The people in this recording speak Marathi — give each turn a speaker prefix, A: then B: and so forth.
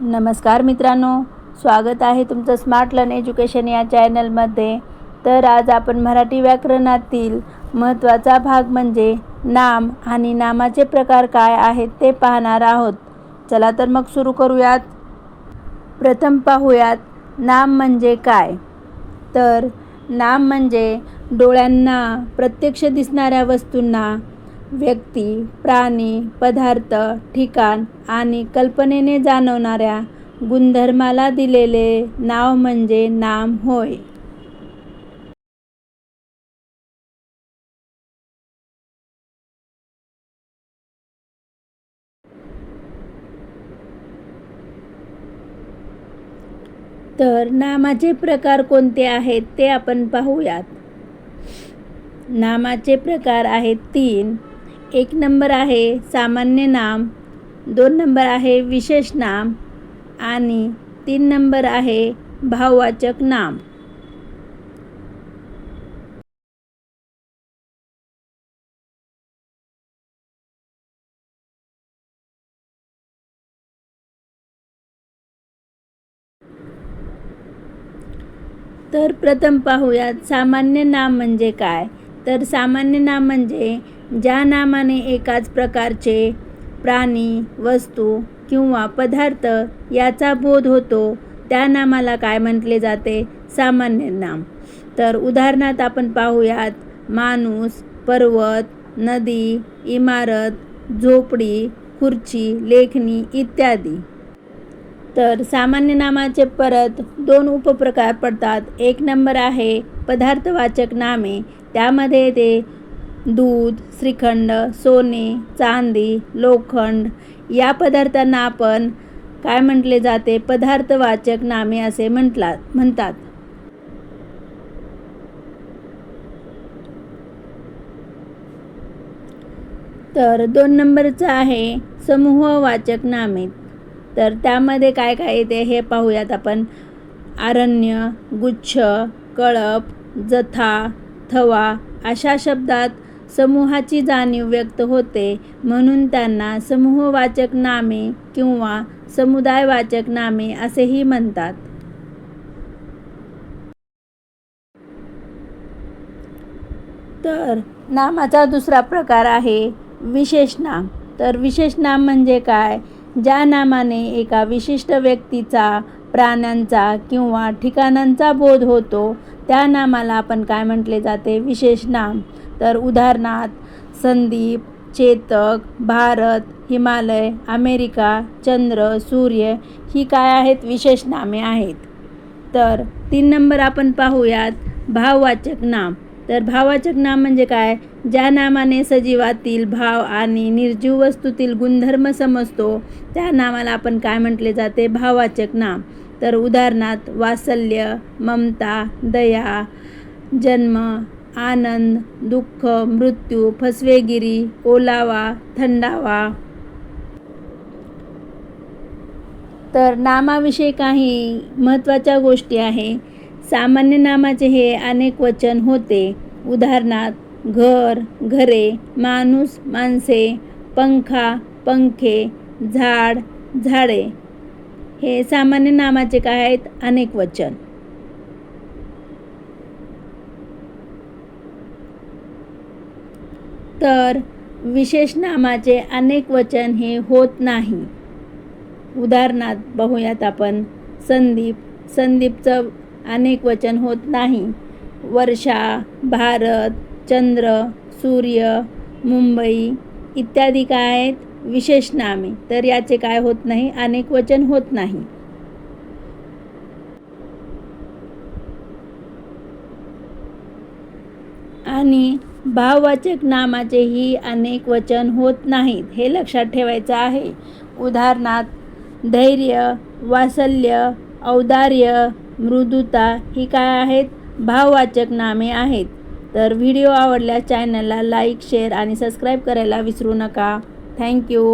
A: नमस्कार मित्रांनो स्वागत आहे तुमचं स्मार्ट लर्न एज्युकेशन या चॅनलमध्ये. तर आज आपण मराठी व्याकरणातील महत्त्वाचा भाग म्हणजे नाम आणि नामाचे प्रकार काय आहेत ते पाहणार आहोत. चला तर मग सुरू करूयात. प्रथम पाहूयात नाम म्हणजे काय? तर नाम म्हणजे डोळ्यांना प्रत्यक्ष दिसणाऱ्या वस्तूंना व्यक्ती प्राणी पदार्थ ठिकाण आणि कल्पनेने जाणवणाऱ्या गुणधर्माला दिलेले नाव म्हणजे नाम होय. तर नामाचे प्रकार कोणते आहेत ते आपण पाहूयात. नामाचे प्रकार आहेत तीन. एक नंबर आहे सामान्य नाम दोन नंबर आहे विशेष नाम आणि तीन नंबर आहे भाववाचक नाम. तर प्रथम पाहूयात सामान्य नाम म्हणजे काय? तर सामान्य नाम म्हणजे ज्या नामाने एकाच प्रकारचे प्राणी वस्तू किंवा पदार्थ याचा बोध होतो त्या नामाला काय म्हटले जाते? सामान्य नाम. तर उदाहरणार्थ आपण पाहूयात माणूस पर्वत नदी इमारत झोपडी खुर्ची लेखणी इत्यादी. तर सामान्य नामाचे परत दोन उपप्रकार पडतात. एक नंबर आहे पदार्थवाचक नामे. त्यामध्ये ते दूध श्रीखंड सोने चांदी लोखंड या पदार्थांना आपण काय म्हटले जाते? पदार्थवाचक नामे असे म्हटला म्हणतात. तर दोन नंबरचं आहे समूहवाचक नामे. तर त्यामध्ये काय काय येते हे पाहूयात आपण. आरण्य गुच्छ कळप जथा अथवा अशा शब्दात समूहाची जाणीव व्यक्त होते म्हणून त्यांना समूहवाचक नामे किंवा समुदायवाचक नामे असेही म्हणतात. तर नामाचा दुसरा प्रकार आहे विशेष नाम. तर विशेष नाम म्हणजे काय? ज्या नामाने एका विशिष्ट व्यक्तीचा प्राण्यांचा किंवा ठिकाणांचा बोध होतो त्या नामाला आपण काय म्हटले जाते? विशेष नाम. तर उदाहरणार्थ संदीप चेतक भारत हिमालय अमेरिका चंद्र सूर्य ही काय आहेत? विशेष नामे आहेत. तर तीन नंबर आपण पाहूयात भाववाचक नाम. तर भाववाचक नाम म्हणजे काय? ज्या नामाने सजीवातील भाव आणि निर्जीव वस्तूतील गुणधर्म समजतो त्या नामाला आपण काय म्हटले जाते? भाववाचक नाम. तर उदाहरणार्थ वात्सल्य ममता दया जन्म आनंद दुःख मृत्यू फसवेगिरी ओलावा थंडावा. तर नामाविषयी काही महत्त्वाच्या गोष्टी आहे. सामान्य नामाचे हे अनेक वचन होते. उदाहरणार्थ घर घरे माणूस माणसे पंखा पंखे झाड झाडे. हे सामान्य नामाचे काय आहेत? अनेक वचन. तर विशेष नामाचे अनेक वचन हे होत नाही. उदाहरणार्थ बघूयात आपण. संदीप संदीपचं अनेक वचन होत नाही. वर्षा भारत चंद्र सूर्य मुंबई इत्यादी काय आहेत? विशेष नामे. तर याचे काय होत नाही अनेक वचन होत नाही. आणि भाववाचक नामाचेही अनेक वचन होत नाहीत. हे लक्षात ठेवायचं आहे. उदाहरणार्थ धैर्य वात्सल्य औदार्य मृदुता ही काय आहेत? भाववाचक नामे आहेत. तर व्हिडिओ आवडल्यास चॅनलला लाईक शेअर आणि सबस्क्राईब करायला विसरू नका. Thank you